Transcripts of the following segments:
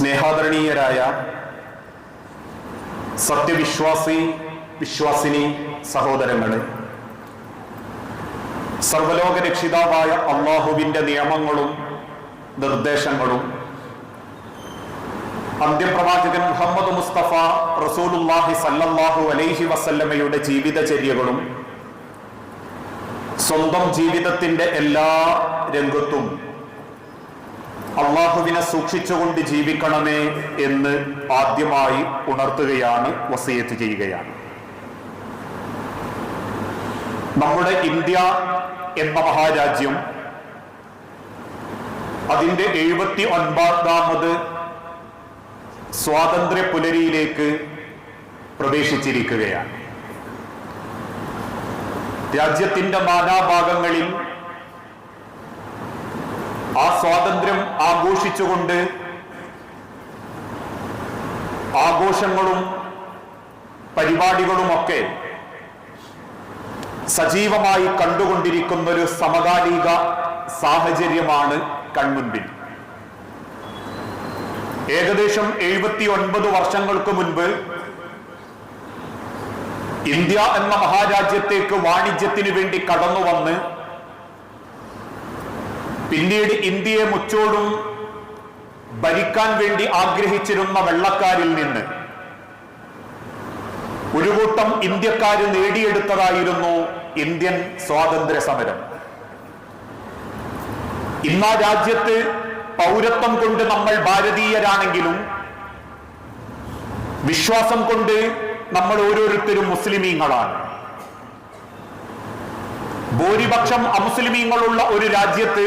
സ്നേഹാദരണീയരായ സത്യവിശ്വാസി വിശ്വാസിനി സഹോദരങ്ങളെ സർവലോക രക്ഷിതാവായ അള്ളാഹുവിന്റെ നിയമങ്ങളും നിർദ്ദേശങ്ങളും അന്ത്യപ്രവാചകൻ മുഹമ്മദ് മുസ്തഫ റസൂലുല്ലാഹി സല്ലല്ലാഹു അലൈഹി വസല്ലമയുടെ ജീവിതചര്യകളും സ്വന്തം ജീവിതത്തിന്റെ എല്ലാ രംഗത്തും അള്ളാഹുവിനെ സൂക്ഷിച്ചുകൊണ്ട് ജീവിക്കണമേ എന്ന് ആദ്യമായി ഉണർത്തുകയാണ് വസീയത്ത് ചെയ്യുകയാണ്. നമ്മുടെ ഇന്ത്യ എന്ന മഹാരാജ്യം അതിന്റെ എഴുപത്തി ഒൻപതാമത് സ്വാതന്ത്ര്യ പുലരിയിലേക്ക് പ്രവേശിച്ചിരിക്കുകയാണ്. രാജ്യത്തിന്റെ നാനാഭാഗങ്ങളിൽ ആ സ്വാതന്ത്ര്യം ആഘോഷിച്ചുകൊണ്ട് ആഘോഷങ്ങളും പരിപാടികളുമൊക്കെ സജീവമായി കണ്ടുകൊണ്ടിരിക്കുന്ന ഒരു സമകാലിക സാഹചര്യമാണ് കൺമുൻപിൽ. ഏകദേശം എഴുപത്തി ഒൻപത് വർഷങ്ങൾക്ക് മുൻപ് ഇന്ത്യ എന്ന മഹാരാജ്യത്തേക്ക് വാണിജ്യത്തിന് വേണ്ടി കടന്നു വന്ന് പിന്നീട് ഇന്ത്യയെ മുച്ചോടും ഭരിക്കാൻ വേണ്ടി ആഗ്രഹിച്ചിരുന്ന വെള്ളക്കാരിൽ നിന്ന് ഒരു കൂട്ടം ഇന്ത്യക്കാര് നേടിയെടുത്തതായിരുന്നു ഇന്ത്യൻ സ്വാതന്ത്ര്യ സമരം. ഇന്ന് ആ രാജ്യത്ത് പൗരത്വം കൊണ്ട് നമ്മൾ ഭാരതീയരാണെങ്കിലും വിശ്വാസം കൊണ്ട് നമ്മൾ ഓരോരുത്തരും മുസ്ലിമീങ്ങളാണ്. ഭൂരിപക്ഷം അമുസ്ലിമീങ്ങളുള്ള ഒരു രാജ്യത്ത്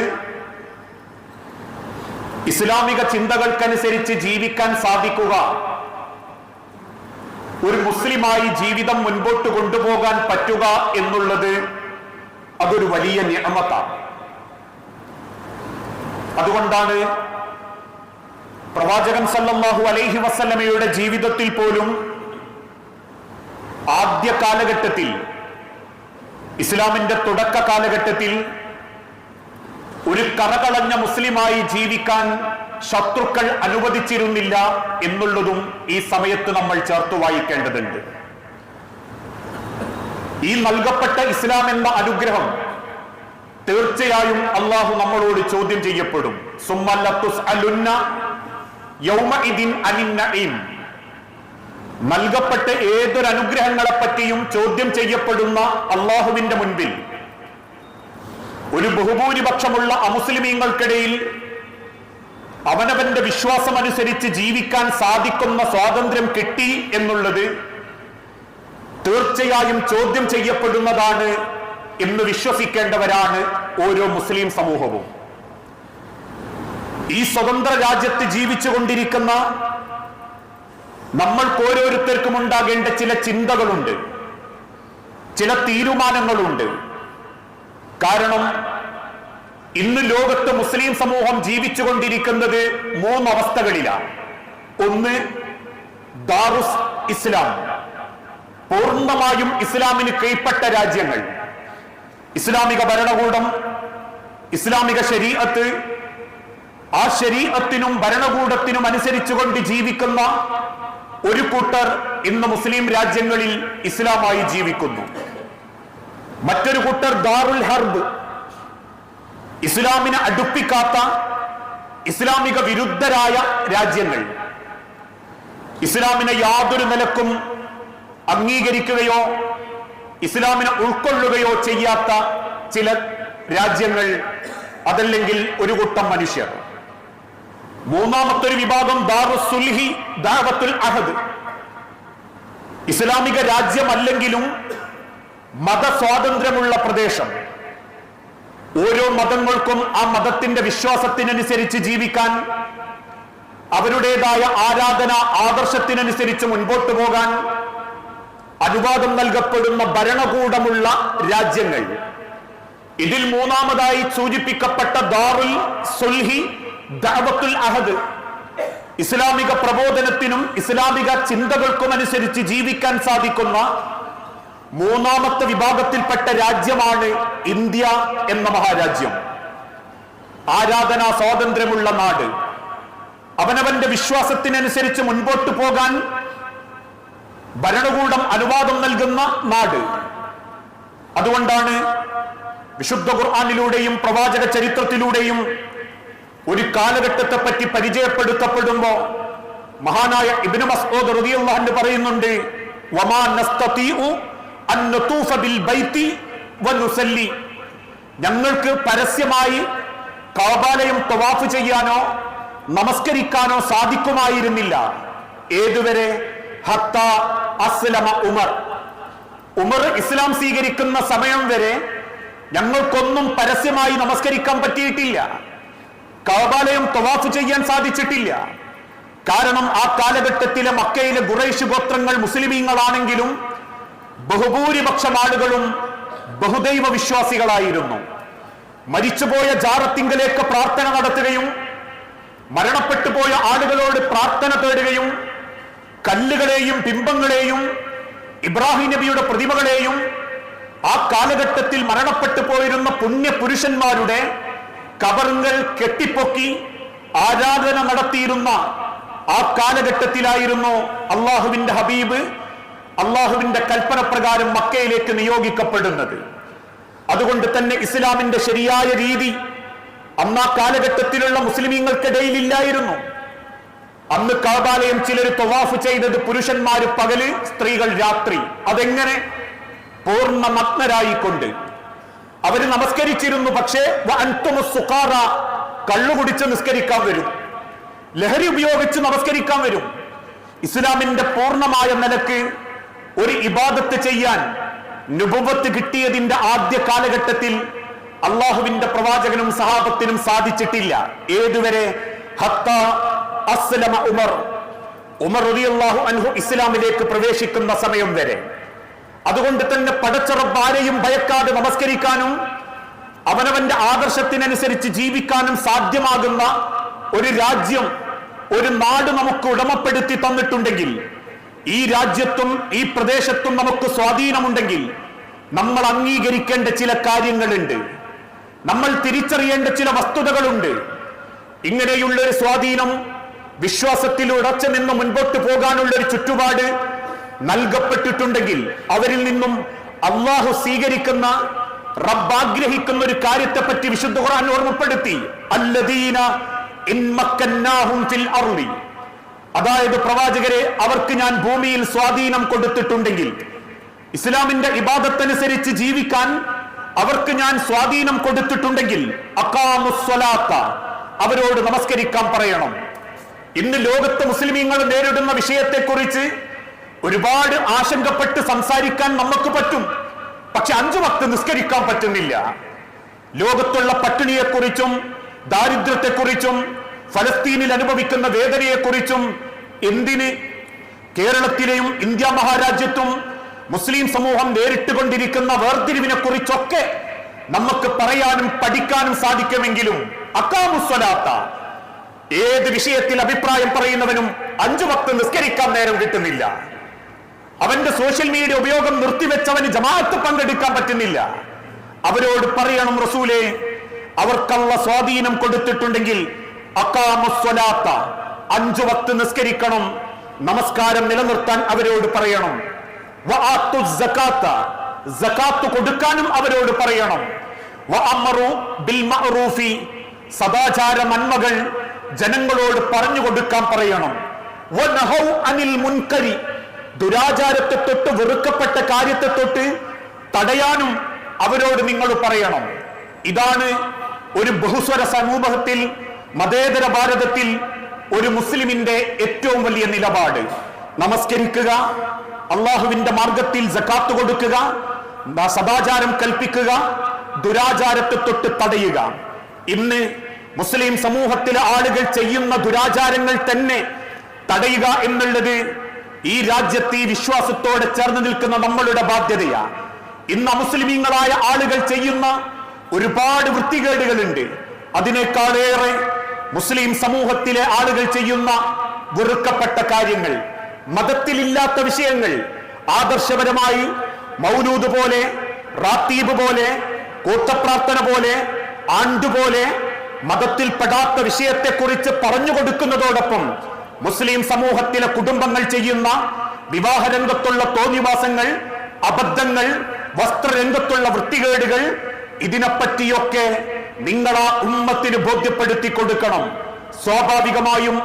ഇസ്ലാമിക ചിന്തകൾക്കനുസരിച്ച് ജീവിക്കാൻ സാധിക്കുക. ഒരു മുസ്ലിമായി ജീവിതം മുൻപോട്ട് കൊണ്ടുപോകാൻ പറ്റുക എന്നുള്ളത് അതൊരു വലിയ നിയമത്താണ്. അതുകൊണ്ടാണ് പ്രവാചകൻ സല്ലാഹു അലൈഹി വസല്ലമയുടെ ജീവിതത്തിൽ പോലും ആദ്യ കാലഘട്ടത്തിൽ ഇസ്ലാമിന്റെ തുടക്ക കാലഘട്ടത്തിൽ ഒരു കറകളഞ്ഞ മുസ്ലിമായി ജീവിക്കാൻ ശത്രുക്കൾ അനുവദിച്ചിരുന്നില്ല എന്നുള്ളതും ഈ സമയത്ത് നമ്മൾ ചേർത്ത് വായിക്കേണ്ടതുണ്ട്. ഈ നൽകപ്പെട്ട ഇസ്ലാം എന്ന അനുഗ്രഹം തീർച്ചയായും അള്ളാഹു നമ്മളോട് ചോദ്യം ചെയ്യപ്പെടും. നൽകപ്പെട്ട ഏതൊരു അനുഗ്രഹങ്ങളെ പറ്റിയും ചോദ്യം ചെയ്യപ്പെടുന്ന അള്ളാഹുവിന്റെ മുൻപിൽ ഒരു ബഹുഭൂരിപക്ഷമുള്ള അമുസ്ലിമീങ്ങൾക്കിടയിൽ അവനവന്റെ വിശ്വാസം അനുസരിച്ച് ജീവിക്കാൻ സാധിക്കുന്ന സ്വാതന്ത്ര്യം കിട്ടി എന്നുള്ളത് തീർച്ചയായും ചോദ്യം ചെയ്യപ്പെടുന്നതാണ് എന്ന് വിശ്വസിക്കേണ്ടവരാണ് ഓരോ മുസ്ലിം സമൂഹവും. ഈ സ്വതന്ത്ര രാജ്യത്ത് ജീവിച്ചു കൊണ്ടിരിക്കുന്ന നമ്മൾക്ക് ഓരോരുത്തർക്കും ഉണ്ടാകേണ്ട ചില ചിന്തകളുണ്ട് ചില തീരുമാനങ്ങളുണ്ട്. കാരണം ഇന്ന് ലോകത്ത് മുസ്ലിം സമൂഹം ജീവിച്ചുകൊണ്ടിരിക്കുന്നത് മൂന്നവസ്ഥകളിലാണ് ഒന്ന് ദാറുസ് ഇസ്ലാം. പൂർണമായും ഇസ്ലാമിന് കീഴ്പ്പെട്ട രാജ്യങ്ങൾ. ഇസ്ലാമിക ഭരണകൂടം ഇസ്ലാമിക ശരീഅത്ത് ആ ശരീഅത്തിനും ഭരണകൂടത്തിനും അനുസരിച്ചുകൊണ്ട് ജീവിക്കുന്ന ഒരു കൂട്ടർ ഇന്ന് മുസ്ലിം രാജ്യങ്ങളിൽ ഇസ്ലാമായി ജീവിക്കുന്നു. മറ്റൊരു കൂട്ടർ ദാറുൽ ഹർബ് ഇസ്ലാമിനെ അടുപ്പിക്കാത്ത ഇസ്ലാമിക വിരുദ്ധരായ രാജ്യങ്ങൾ ഇസ്ലാമിനെ യാതൊരു നിലക്കും അംഗീകരിക്കുകയോ ഇസ്ലാമിനെ ഉൾക്കൊള്ളുകയോ ചെയ്യാത്ത ചില രാജ്യങ്ങൾ അതല്ലെങ്കിൽ ഒരു കൂട്ടം മനുഷ്യർ. മൂന്നാമത്തെ ഒരു വിഭാഗം ദാറുസുൽഹി ദാവത്തുൽ അഹദ്. ഇസ്ലാമിക രാജ്യമല്ലെങ്കിലും മതസ്വാതന്ത്ര്യമുള്ള പ്രദേശം. ഓരോ മതങ്ങൾക്കും ആ മതത്തിന്റെ വിശ്വാസത്തിനനുസരിച്ച് ജീവിക്കാൻ അവരുടേതായ ആരാധന ആദർശത്തിനനുസരിച്ച് മുൻപോട്ട് പോകാൻ അനുവാദം നൽകപ്പെടുന്ന ഭരണകൂടമുള്ള രാജ്യങ്ങൾ. ഇതിൽ മൂന്നാമതായി സൂചിപ്പിക്കപ്പെട്ട ദാറുൽ സുൽഹി ദഅവത്തുൽ അഹദ്. ഇസ്ലാമിക പ്രബോധനത്തിനും ഇസ്ലാമിക ചിന്തകൾക്കും അനുസരിച്ച് ജീവിക്കാൻ സാധിക്കുന്ന മൂന്നാമത്തെ വിഭാഗത്തിൽപ്പെട്ട രാജ്യമാണ് ഇന്ത്യ എന്ന മഹാരാജ്യം. ആരാധനാ സ്വാതന്ത്ര്യമുള്ള നാട്. അവനവന്റെ വിശ്വാസത്തിനനുസരിച്ച് മുൻപോട്ട് പോകാൻ ഭരണകൂടം അനുവാദം നൽകുന്ന നാട്. അതുകൊണ്ടാണ് വിശുദ്ധ ഖുർആാനിലൂടെയും പ്രവാചക ചരിത്രത്തിലൂടെയും ഒരു കാലഘട്ടത്തെ പറ്റി പരിചയപ്പെടുത്തപ്പെടുമ്പോ മഹാനായ ഇബ്നു മസ്ഊദ് റളിയല്ലാഹു പറയുന്നുണ്ട് വമാ നസ്തതീഉ ഞങ്ങൾക്ക് പരസ്യമായി കാബാലയം തവാഫ് ചെയ്യാനോ നമസ്കരിക്കാനോ സാധിക്കുമായിരുന്നില്ല. ഏതുവരെ? ഹത്ത അസ്ലമ ഉമർ. ഉമർ ഇസ്ലാം സ്വീകരിക്കുന്ന സമയം വരെ ഞങ്ങൾക്കൊന്നും പരസ്യമായി നമസ്കരിക്കാൻ പറ്റിയിട്ടില്ല. കാബാലയം തവാഫ് ചെയ്യാൻ സാധിച്ചിട്ടില്ല. കാരണം ആ കാലഘട്ടത്തിലെ മക്കയിലെ ഗുറേഷ് ഗോത്രങ്ങൾ മുസ്ലിമീങ്ങളാണെങ്കിലും ബഹുഭൂരിപക്ഷം ആളുകളും ബഹുദൈവ വിശ്വാസികളായിരുന്നു. മരിച്ചുപോയ ജാറത്തിങ്കലേക്ക് പ്രാർത്ഥന നടത്തുകയും മരണപ്പെട്ടു പോയ ആളുകളോട് പ്രാർത്ഥന തേടുകയും കല്ലുകളെയും ബിംബങ്ങളെയും ഇബ്രാഹിം നബിയുടെ പ്രതിമകളെയും ആ കാലഘട്ടത്തിൽ മരണപ്പെട്ടു പോയിരുന്ന പുണ്യ പുരുഷന്മാരുടെ കബറുകൾ കെട്ടിപ്പൊക്കി ആരാധന നടത്തിയിരുന്ന ആ കാലഘട്ടത്തിലായിരുന്നു അള്ളാഹുവിന്റെ ഹബീബ് അള്ളാഹുവിന്റെ കൽപ്പന പ്രകാരം മക്കയിലേക്ക് നിയോഗിക്കപ്പെടുന്നത്. അതുകൊണ്ട് തന്നെ ഇസ്ലാമിന്റെ ശരിയായ രീതി അന്ന് ആ കാലഘട്ടത്തിലുള്ള മുസ്ലിമീങ്ങൾക്കിടയിൽ ഇല്ലായിരുന്നു അന്ന് കാബാലയം ചിലർ തൊവാഫ് ചെയ്തത് പുരുഷന്മാര് പകൽ സ്ത്രീകൾ രാത്രി. അതെങ്ങനെ? പൂർണ മഗ്നരായിക്കൊണ്ട് അവർ നമസ്കരിച്ചിരുന്നു പക്ഷേ സുഖാറ കള്ളുകുടിച്ച് നിസ്കരിക്കാൻ വരും. ലഹരി ഉപയോഗിച്ച് നമസ്കരിക്കാൻ വരും. ഇസ്ലാമിന്റെ പൂർണമായ നിലയ്ക്ക് ഒരു ഇബാദത്ത് ചെയ്യാൻ നുപുവത്ത് കിട്ടിയതിന്റെ ആദ്യ കാലഘട്ടത്തിൽ അള്ളാഹുവിന്റെ പ്രവാചകനും സഹാബത്തിനും സാധിച്ചിട്ടില്ല. ഏതുവരെ? അസ്ലമ ഉമർ. ഉമർ അൻഹു ഇസ്ലാമിലേക്ക് പ്രവേശിക്കുന്ന സമയം വരെ. അതുകൊണ്ട് തന്നെ പടച്ചറബ് ആരെയും ഭയക്കാതെ നമസ്കരിക്കാനും അവനവന്റെ ആദർശത്തിനനുസരിച്ച് ജീവിക്കാനും സാധ്യമാകുന്ന ഒരു രാജ്യം ഒരു നാട് നമുക്ക് ഉടമപ്പെടുത്തി തന്നിട്ടുണ്ടെങ്കിൽ ഈ രാജ്യത്തും ഈ പ്രദേശത്തും നമുക്ക് സ്വാധീനമുണ്ടെങ്കിൽ നമ്മൾ അംഗീകരിക്കേണ്ട ചില കാര്യങ്ങളുണ്ട്. നമ്മൾ തിരിച്ചറിയേണ്ട ചില വസ്തുതകളുണ്ട്. ഇങ്ങനെയുള്ള ഒരു സ്വാധീനം വിശ്വാസത്തിൽ ഉടച്ചു നിന്ന് മുൻപോട്ട് പോകാനുള്ള ഒരു ചുറ്റുപാട് നൽകപ്പെട്ടിട്ടുണ്ടെങ്കിൽ അവരിൽ നിന്നും അള്ളാഹു സ്വീകരിക്കുന്ന റബ്ബ് ആഗ്രഹിക്കുന്ന ഒരു കാര്യത്തെ പറ്റി വിശുദ്ധ ഖുർആൻ ഓർമ്മപ്പെടുത്തി അല്ലദീന ഇൻമക്കന്നാഹും ഫിൽ അർളി. അതായത് പ്രവാചകരെ അവർക്ക് ഞാൻ ഭൂമിയിൽ സ്വാധീനം കൊടുത്തിട്ടുണ്ടെങ്കിൽ ഇസ്ലാമിന്റെ ഇബാദത്തനുസരിച്ച് ജീവിക്കാൻ അവർക്ക് ഞാൻ സ്വാധീനം കൊടുത്തിട്ടുണ്ടെങ്കിൽ അക്കാമുസ്വലാത്ത അവരോട് നമസ്കരിക്കാൻ പറയണം. ഇന്ന് ലോകത്ത് മുസ്ലിമീങ്ങൾ നേരിടുന്ന വിഷയത്തെക്കുറിച്ച് ഒരുപാട് ആശങ്കപ്പെട്ട് സംസാരിക്കാൻ നമുക്ക് പറ്റും. പക്ഷെ അഞ്ചു വക്ത് നിസ്കരിക്കാൻ പറ്റുന്നില്ല. ലോകത്തുള്ള പട്ടിണിയെക്കുറിച്ചും ദാരിദ്ര്യത്തെക്കുറിച്ചും ഫലസ്തീനിൽ അനുഭവിക്കുന്ന വേദനയെക്കുറിച്ചും എന്തിന് കേരളത്തിലെയും ഇന്ത്യ മഹാരാജ്യത്തും മുസ്ലിം സമൂഹം നേരിട്ടുകൊണ്ടിരിക്കുന്ന വേർതിരിവിനെ കുറിച്ചൊക്കെ നമുക്ക് പറയാനും പഠിക്കാനും സാധിക്കുമെങ്കിലും അക്കാമുസ്വലാത്ത ഏത് വിഷയത്തിൽ അഭിപ്രായം പറയുന്നവനും അഞ്ചു വക്ത നിസ്കരിക്കാൻ നേരം കിട്ടുന്നില്ല. അവന്റെ സോഷ്യൽ മീഡിയ ഉപയോഗം നിർത്തിവെച്ചവന് ജമാഅത്ത് പങ്കെടുക്കാൻ പറ്റുന്നില്ല. അവരോട് പറയണം റസൂലെ അവർക്കുള്ള സ്വാധീനം കൊടുത്തിട്ടുണ്ടെങ്കിൽ അക്കാമസ്വലാത്ത അഞ്ചു വക്ത് നിസ്കരിക്കണം നമസ്കാരം നിലനിർത്താൻ അവരോട് പറയണം. കൊടുക്കാനും അവരോട് പറയണം. സദാചാര നന്മകൾ ജനങ്ങളോട് പറഞ്ഞു കൊടുക്കാൻ പറയണം. അനിൽ മുൻകരി ദുരാചാരത്തെ തൊട്ട് വെറുക്കപ്പെട്ട കാര്യത്തെ തൊട്ട് തടയാനും അവരോട് നിങ്ങൾ പറയണം. ഇതാണ് ഒരു ബഹുസ്വര സമൂഹത്തിൽ മതേതര ഭാരതത്തിൽ ഒരു മുസ്ലിമിന്റെ ഏറ്റവും വലിയ നിലപാട്. നമസ്കരിക്കുക അള്ളാഹുവിന്റെ മാർഗത്തിൽ ജക്കാത്ത് കൊടുക്കുക സദാചാരം കൽപ്പിക്കുക ദുരാചാരത്തെ തൊട്ട് തടയുക. ഇന്ന് മുസ്ലിം സമൂഹത്തിലെ ആളുകൾ ചെയ്യുന്ന ദുരാചാരങ്ങൾ തന്നെ തടയുക എന്നുള്ളത് ഈ രാജ്യത്തെ വിശ്വാസത്തോടെ ചേർന്ന് നിൽക്കുന്ന നമ്മളുടെ ബാധ്യതയാ. ഇന്ന് മുസ്ലിമീങ്ങളായ ആളുകൾ ചെയ്യുന്ന ഒരുപാട് വൃത്തികേടുകളുണ്ട്. അതിനേക്കാളേറെ മുസ്ലിം സമൂഹത്തിലെ ആളുകൾ ചെയ്യുന്ന വെറുക്കപ്പെട്ട കാര്യങ്ങൾ മതത്തിലില്ലാത്ത വിഷയങ്ങൾ ആദർശപരമായി മൗലൂദ് പോലെ റാത്തീബ് പോലെ കൂട്ടപ്രാർത്ഥന പോലെ ആണ്ടുപോലെ മതത്തിൽപ്പെടാത്ത വിഷയത്തെക്കുറിച്ച് പറഞ്ഞു കൊടുക്കുന്നതോടൊപ്പം മുസ്ലിം സമൂഹത്തിലെ കുടുംബങ്ങൾ ചെയ്യുന്ന വിവാഹരംഗത്തുള്ള തോന്നിവാസങ്ങൾ അബദ്ധങ്ങൾ വസ്ത്രരംഗത്തുള്ള വൃത്തികേടുകൾ ഇതിനെപ്പറ്റിയൊക്കെ നിങ്ങൾ ആ ഉമ്മത്തിന് ബോധ്യപ്പെടുത്തി കൊടുക്കണം. സ്വാഭാവികമായും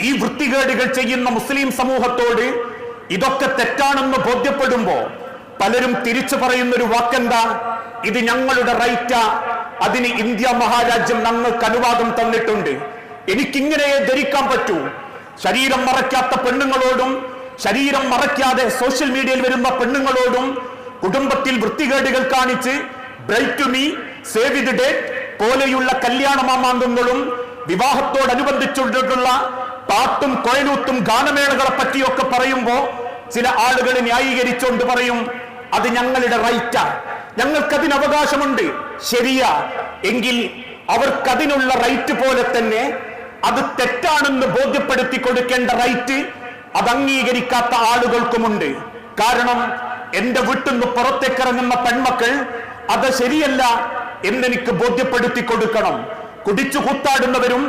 ഈ വൃത്തികേടുകൾ ചെയ്യുന്ന മുസ്ലിം സമൂഹത്തോട് ഇതൊക്കെ തെറ്റാണെന്ന് ബോധ്യപ്പെടുമ്പോ പലരും തിരിച്ചു പറയുന്ന ഒരു വാക്കെന്താ? ഇത് ഞങ്ങളുടെ റൈറ്റാ. അതിന് ഇന്ത്യ മഹാരാജ്യം ഞങ്ങൾക്ക് അനുവാദം തന്നിട്ടുണ്ട്. എനിക്കിങ്ങനെ ധരിക്കാൻ പറ്റൂ. ശരീരം മറയ്ക്കാത്ത പെണ്ണുങ്ങളോടും ശരീരം മറയ്ക്കാതെ സോഷ്യൽ മീഡിയയിൽ വരുന്ന പെണ്ണുങ്ങളോടും കുടുംബത്തിൽ വൃത്തികേടുകൾ കാണിച്ച് bride to be save the date പോലെയുള്ള കല്യാണ മാമാങ്കങ്ങളും വിവാഹത്തോടനുബന്ധിച്ചുള്ള പാട്ടും കൊയലൂത്തും ഗാനമേളകളെ പറ്റിയൊക്കെ പറയുമ്പോ ചില ആളുകൾ ന്യായീകരിച്ചുകൊണ്ട് പറയും അത് ഞങ്ങളുടെ റൈറ്റാ. ഞങ്ങൾക്കതിന് അവകാശമുണ്ട്. ശരിയാ. എങ്കിൽ അവർക്കതിനുള്ള റൈറ്റ് പോലെ തന്നെ അത് തെറ്റാണെന്ന് ബോധ്യപ്പെടുത്തി കൊടുക്കേണ്ട റൈറ്റ് അത് അംഗീകരിക്കാത്ത ആളുകൾക്കുമുണ്ട്. കാരണം എന്റെ വീട്ടിൽ നിന്ന് പുറത്തേക്കിറങ്ങുന്ന പെൺമക്കൾ അത് ശരിയല്ല. എന്നെനിക്ക് ബോധ്യപ്പെടുത്തി കൊടുക്കണം. കുടിച്ചു കൂത്താടുന്നവരും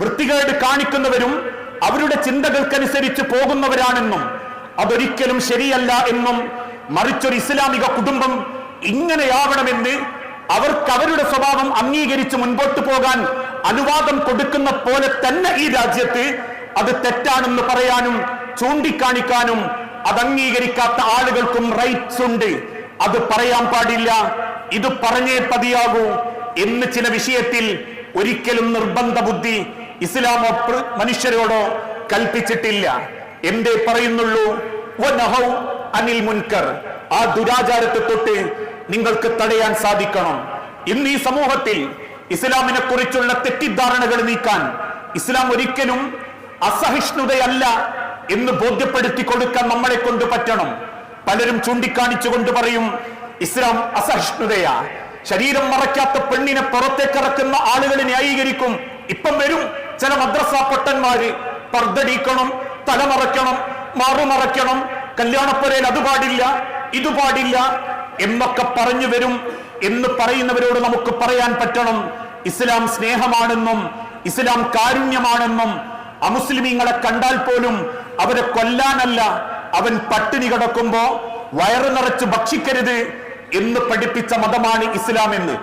വൃത്തികേട് കാണിക്കുന്നവരും അവരുടെ ചിന്തകൾക്കനുസരിച്ച് പോകുന്നവരാണെന്നും അതൊരിക്കലും ശരിയല്ല എന്നും മറിച്ചൊരു ഇസ്ലാമിക കുടുംബം ഇങ്ങനെയാവണമെന്ന് അവർക്ക് അവരുടെ സ്വഭാവം അംഗീകരിച്ച് മുൻപോട്ട് പോകാൻ അനുവാദം കൊടുക്കുന്ന പോലെ തന്നെ ഈ രാജ്യത്ത് അത് തെറ്റാണെന്ന് പറയാനും ചൂണ്ടിക്കാണിക്കാനും അത് അംഗീകരിക്കാത്ത ആളുകൾക്കും റൈറ്റ്സ് ഉണ്ട്. അത് പറയാൻ പാടില്ല. ഇത് പറഞ്ഞേ പതിയാകൂ. എന്ന് ചില വിഷയത്തിൽ ഒരിക്കലും നിർബന്ധ ബുദ്ധി ഇസ്ലാമോ മനുഷ്യരോടോ കൽപ്പിച്ചിട്ടില്ല. എന്തേ പറയുന്നുള്ളൂ? അനിൽ മുൻകർ. ആ ദുരാചാരത്തെ തൊട്ട് നിങ്ങൾക്ക് തടയാൻ സാധിക്കണം. ഇന്ന് ഈ സമൂഹത്തിൽ ഇസ്ലാമിനെ കുറിച്ചുള്ള തെറ്റിദ്ധാരണകൾ നീക്കാൻ ഇസ്ലാം ഒരിക്കലും അസഹിഷ്ണുതയല്ല എന്ന് ബോധ്യപ്പെടുത്തി കൊടുക്കാൻ നമ്മളെ കൊണ്ട് പറ്റണം. പലരും ചൂണ്ടിക്കാണിച്ചുകൊണ്ട് പറയും ഇസ്ലാം അസഹിഷ്ണുതയാ. ശരീരം മറയ്ക്കാത്ത പെണ്ണിനെ പുറത്തേക്കിറക്കുന്ന ആളുകളെ ന്യായീകരിക്കും. ഇപ്പം വരും ചില മദ്രസ പൊട്ടന്മാര് പർദ്ദടിക്കണം തലമറയ്ക്കണം മാറുമറയ്ക്കണം കല്യാണപ്പുരയിൽ അത് പാടില്ല ഇത് പാടില്ല. എന്നൊക്കെ പറഞ്ഞു വരും. എന്ന് പറയുന്നവരോട് നമുക്ക് പറയാൻ പറ്റണം ഇസ്ലാം സ്നേഹമാണെന്നും ഇസ്ലാം കാരുണ്യമാണെന്നും അമുസ്ലിമീങ്ങളെ കണ്ടാൽ പോലും അവരെ കൊല്ലാനല്ല അവൻ പട്ടിണി കിടക്കുമ്പോ വയറ് നിറച്ച് ഭക്ഷിക്കരുത് എന്ന് പഠിപ്പിച്ച മതമാണ് ഇസ്ലാം എന്ന്.